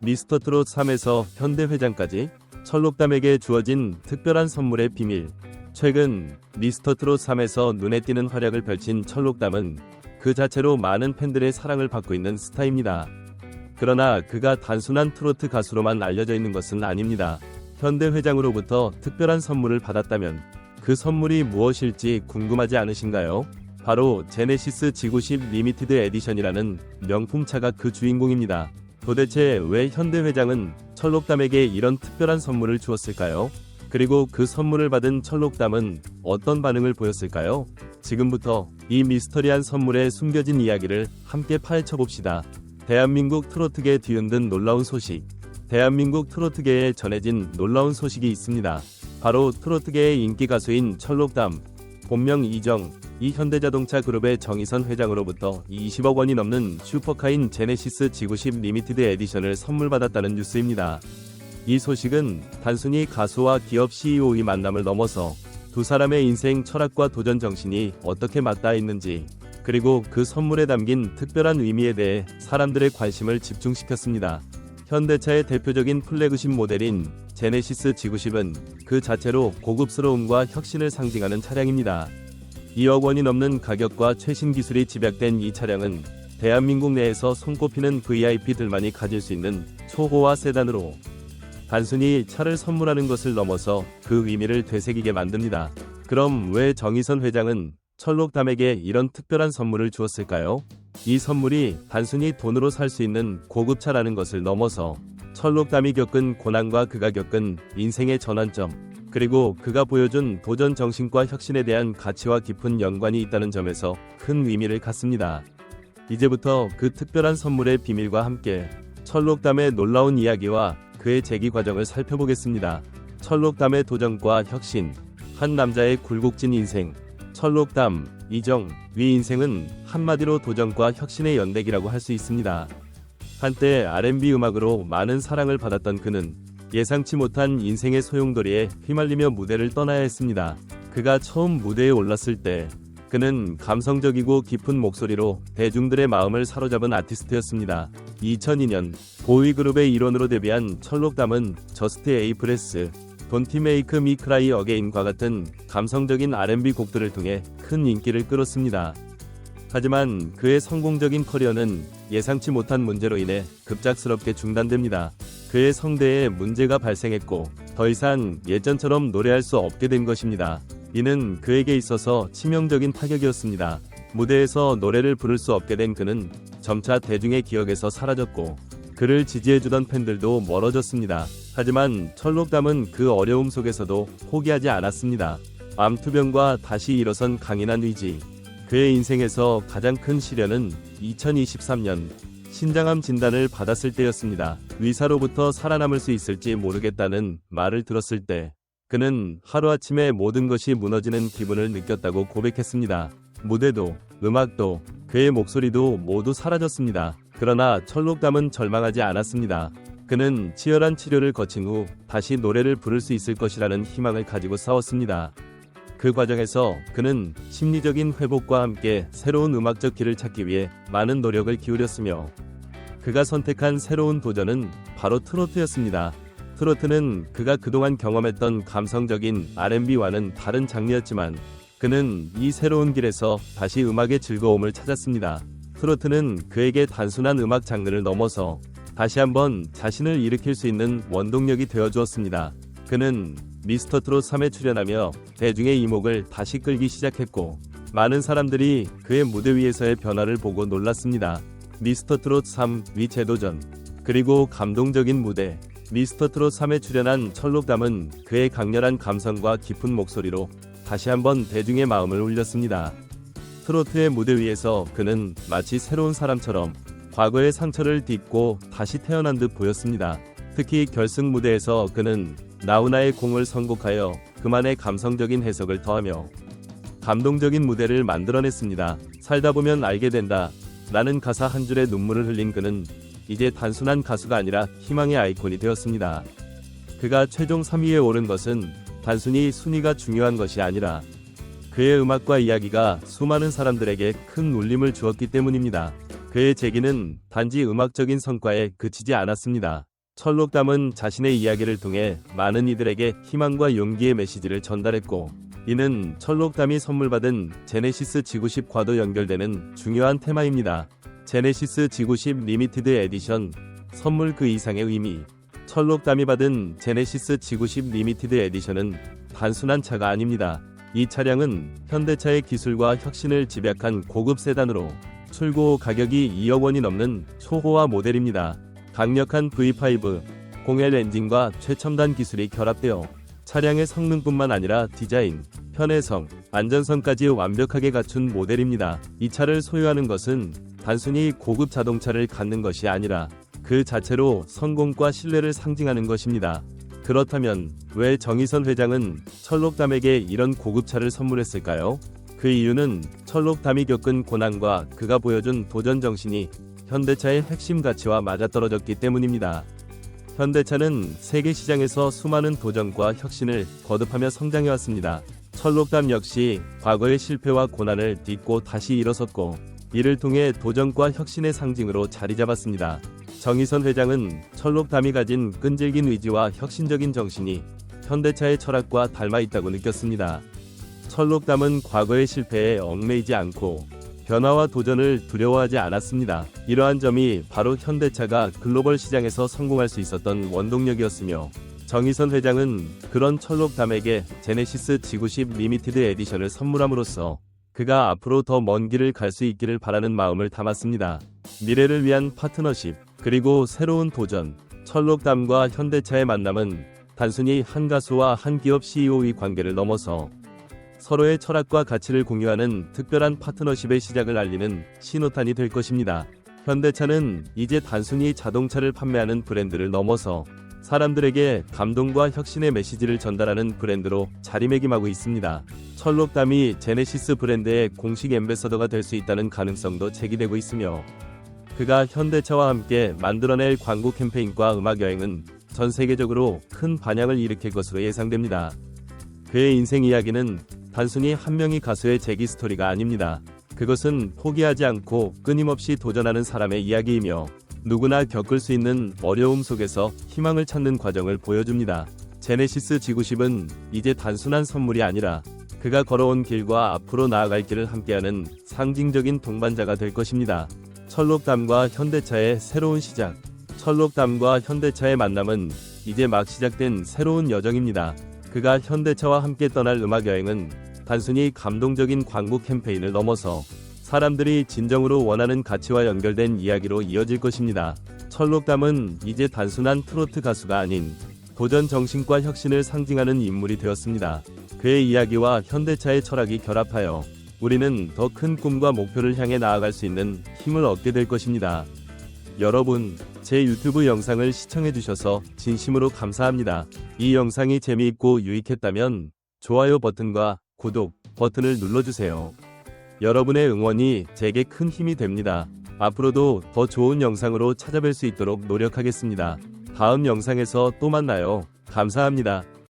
미스터 트롯 3에서 현대 회장까지 철록담에게 주어진 특별한 선물의 비밀. 최근 미스터 트롯 3에서 눈에 띄는 활약을 펼친 철록담은 그 자체로 많은 팬들의 사랑을 받고 있는 스타입니다. 그러나 그가 단순한 트로트 가수로만 알려져 있는 것은 아닙니다. 현대 회장으로부터 특별한 선물을 받았다면 그 선물이 무엇일지 궁금하지 않으신가요? 바로 제네시스 지구10 리미티드 에디션이라는 명품차가 그 주인공입니다. 도대체 왜 현대 회장은 철록담에게 이런 특별한 선물을 주었을까요? 그리고 그 선물을 받은 철록담은 어떤 반응을 보였을까요? 지금부터 이 미스터리한 선물의 숨겨진 이야기를 함께 파헤쳐 봅시다. 대한민국 트로트계 뒤흔든 놀라운 소식. 대한민국 트로트계에 전해진 놀라운 소식이 있습니다. 바로 트로트계의 인기 가수인 철록담, 본명 이정, 이 현대자동차 그룹의 정의선 회장으로부터 20억 원이 넘는 슈퍼카인 제네시스 지구10 리미티드 에디션을 선물 받았다는 뉴스입니다. 이 소식은 단순히 가수와 기업 CEO의 만남을 넘어서 두 사람의 인생 철학과 도전 정신이 어떻게 맞닿아 있는지 그리고 그 선물에 담긴 특별한 의미에 대해 사람들의 관심을 집중시켰습니다. 현대차의 대표적인 플래그십 모델인 제네시스 지구10은 그 자체로 고급스러움과 혁신을 상징하는 차량입니다. 2억 원이 넘는 가격과 최신 기술이 집약된 이 차량은 대한민국 내에서 손꼽히는 VIP들만이 가질 수 있는 초호화 세단으로 단순히 차를 선물하는 것을 넘어서 그 의미를 되새기게 만듭니다. 그럼 왜 정의선 회장은 철록담에게 이런 특별한 선물을 주었을까요? 이 선물이 단순히 돈으로 살 수 있는 고급차라는 것을 넘어서 철록담이 겪은 고난과 그가 겪은 인생의 전환점, 그리고 그가 보여준 도전 정신과 혁신에 대한 가치와 깊은 연관이 있다는 점에서 큰 의미를 갖습니다. 이제부터 그 특별한 선물의 비밀과 함께 철록담의 놀라운 이야기와 그의 재기 과정을 살펴보겠습니다. 철록담의 도전과 혁신, 한 남자의 굴곡진 인생, 철록담, 이정, 위 인생은 한마디로 도전과 혁신의 연대기라고 할 수 있습니다. 한때 R&B 음악으로 많은 사랑을 받았던 그는 예상치 못한 인생의 소용돌이에 휘말리며 무대를 떠나야 했습니다. 그가 처음 무대에 올랐을 때 그는 감성적이고 깊은 목소리로 대중들의 마음을 사로잡은 아티스트였습니다. 2002년 보이그룹의 일원으로 데뷔한 철록담은 저스트 에이프레스, 돈티 메이크 미 크라이 어게인과 같은 감성적인 R&B 곡들을 통해 큰 인기를 끌었습니다. 하지만 그의 성공적인 커리어는 예상치 못한 문제로 인해 급작스럽게 중단됩니다. 그의 성대에 문제가 발생했고 더 이상 예전처럼 노래할 수 없게 된 것입니다. 이는 그에게 있어서 치명적인 타격이었습니다. 무대에서 노래를 부를 수 없게 된 그는 점차 대중의 기억에서 사라졌고 그를 지지해주던 팬들도 멀어졌습니다. 하지만 철록담은 그 어려움 속에서도 포기하지 않았습니다. 암투병과 다시 일어선 강인한 의지. 그의 인생에서 가장 큰 시련은 2023년 신장암 진단을 받았을 때였습니다. 의사로부터 살아남을 수 있을지 모르겠다는 말을 들었을 때 그는 하루아침에 모든 것이 무너지는 기분을 느꼈다고 고백했습니다. 무대도, 음악도, 그의 목소리도 모두 사라졌습니다. 그러나 철록담은 절망하지 않았습니다. 그는 치열한 치료를 거친 후 다시 노래를 부를 수 있을 것이라는 희망을 가지고 싸웠습니다. 그 과정에서 그는 심리적인 회복과 함께 새로운 음악적 길을 찾기 위해 많은 노력을 기울였으며 그가 선택한 새로운 도전은 바로 트로트였습니다. 트로트는 그가 그동안 경험했던 감성적인 R&B와는 다른 장르였지만 그는 이 새로운 길에서 다시 음악의 즐거움을 찾았습니다. 트로트는 그에게 단순한 음악 장르를 넘어서 다시 한번 자신을 일으킬 수 있는 원동력이 되어 주었습니다. 그는 미스터 트롯 3에 출연하며 대중의 이목을 다시 끌기 시작했고 많은 사람들이 그의 무대 위에서의 변화를 보고 놀랐습니다. 미스터 트롯 3 위재도전 그리고 감동적인 무대 미스터 트롯 3에 출연한 철록담은 그의 강렬한 감성과 깊은 목소리로 다시 한번 대중의 마음을 울렸습니다. 트로트의 무대 위에서 그는 마치 새로운 사람처럼 과거의 상처를 딛고 다시 태어난 듯 보였습니다. 특히 결승 무대에서 그는 나훈아의 공을 선곡하여 그만의 감성적인 해석을 더하며 감동적인 무대를 만들어냈습니다. 살다 보면 알게 된다. 라는 가사 한 줄에 눈물을 흘린 그는 이제 단순한 가수가 아니라 희망의 아이콘이 되었습니다. 그가 최종 3위에 오른 것은 단순히 순위가 중요한 것이 아니라 그의 음악과 이야기가 수많은 사람들에게 큰 울림을 주었기 때문입니다. 그의 재기는 단지 음악적인 성과에 그치지 않았습니다. 철록담은 자신의 이야기를 통해 많은 이들에게 희망과 용기의 메시지를 전달했고 이는 철록담이 선물받은 제네시스 지구십과도 연결되는 중요한 테마입니다. 제네시스 지구십 리미티드 에디션 선물 그 이상의 의미 철록담이 받은 제네시스 지구십 리미티드 에디션은 단순한 차가 아닙니다. 이 차량은 현대차의 기술과 혁신을 집약한 고급 세단으로 출고 가격이 2억 원이 넘는 초호화 모델입니다. 강력한 V5, 01 엔진과 최첨단 기술이 결합되어 차량의 성능뿐만 아니라 디자인, 편의성, 안전성까지 완벽하게 갖춘 모델입니다. 이 차를 소유하는 것은 단순히 고급 자동차를 갖는 것이 아니라 그 자체로 성공과 신뢰를 상징하는 것입니다. 그렇다면 왜 정의선 회장은 철록담에게 이런 고급차를 선물했을까요? 그 이유는 철록담이 겪은 고난과 그가 보여준 도전 정신이 현대차의 핵심 가치와 맞아떨어졌기 때문입니다. 현대차는 세계 시장에서 수많은 도전과 혁신을 거듭하며 성장해왔습니다. 철록담 역시 과거의 실패와 고난을 딛고 다시 일어섰고 이를 통해 도전과 혁신의 상징으로 자리 잡았습니다. 정의선 회장은 철록담이 가진 끈질긴 의지와 혁신적인 정신이 현대차의 철학과 닮아 있다고 느꼈습니다. 철록담은 과거의 실패에 얽매이지 않고 변화와 도전을 두려워하지 않았습니다. 이러한 점이 바로 현대차가 글로벌 시장에서 성공할 수 있었던 원동력이었으며 정의선 회장은 그런 철록담에게 제네시스 지구십 리미티드 에디션을 선물함으로써 그가 앞으로 더 먼 길을 갈 수 있기를 바라는 마음을 담았습니다. 미래를 위한 파트너십 그리고 새로운 도전 철록담과 현대차의 만남은 단순히 한 가수와 한 기업 CEO의 관계를 넘어서 서로의 철학과 가치를 공유하는 특별한 파트너십의 시작을 알리는 신호탄이 될 것입니다. 현대차는 이제 단순히 자동차를 판매하는 브랜드를 넘어서 사람들에게 감동과 혁신의 메시지를 전달하는 브랜드로 자리매김하고 있습니다. 철록담이 제네시스 브랜드의 공식 엠베서더가 될 수 있다는 가능성도 제기되고 있으며 그가 현대차와 함께 만들어낼 광고 캠페인과 음악 여행은 전 세계적으로 큰 반향을 일으킬 것으로 예상됩니다. 그의 인생 이야기는 단순히 한 명의 가수의 재기 스토리가 아닙니다. 그것은 포기하지 않고 끊임없이 도전하는 사람의 이야기이며 누구나 겪을 수 있는 어려움 속에서 희망을 찾는 과정을 보여줍니다. 제네시스 지구십은 이제 단순한 선물이 아니라 그가 걸어온 길과 앞으로 나아갈 길을 함께하는 상징적인 동반자가 될 것입니다. 철록담과 현대차의 새로운 시작. 철록담과 현대차의 만남은 이제 막 시작된 새로운 여정입니다. 그가 현대차와 함께 떠날 음악 여행은 단순히 감동적인 광고 캠페인을 넘어서 사람들이 진정으로 원하는 가치와 연결된 이야기로 이어질 것입니다. 철록담은 이제 단순한 트로트 가수가 아닌 도전 정신과 혁신을 상징하는 인물이 되었습니다. 그의 이야기와 현대차의 철학이 결합하여 우리는 더 큰 꿈과 목표를 향해 나아갈 수 있는 힘을 얻게 될 것입니다. 여러분, 제 유튜브 영상을 시청해주셔서 진심으로 감사합니다. 이 영상이 재미있고 유익했다면 좋아요 버튼과 구독 버튼을 눌러주세요. 여러분의 응원이 제게 큰 힘이 됩니다. 앞으로도 더 좋은 영상으로 찾아뵐 수 있도록 노력하겠습니다. 다음 영상에서 또 만나요. 감사합니다.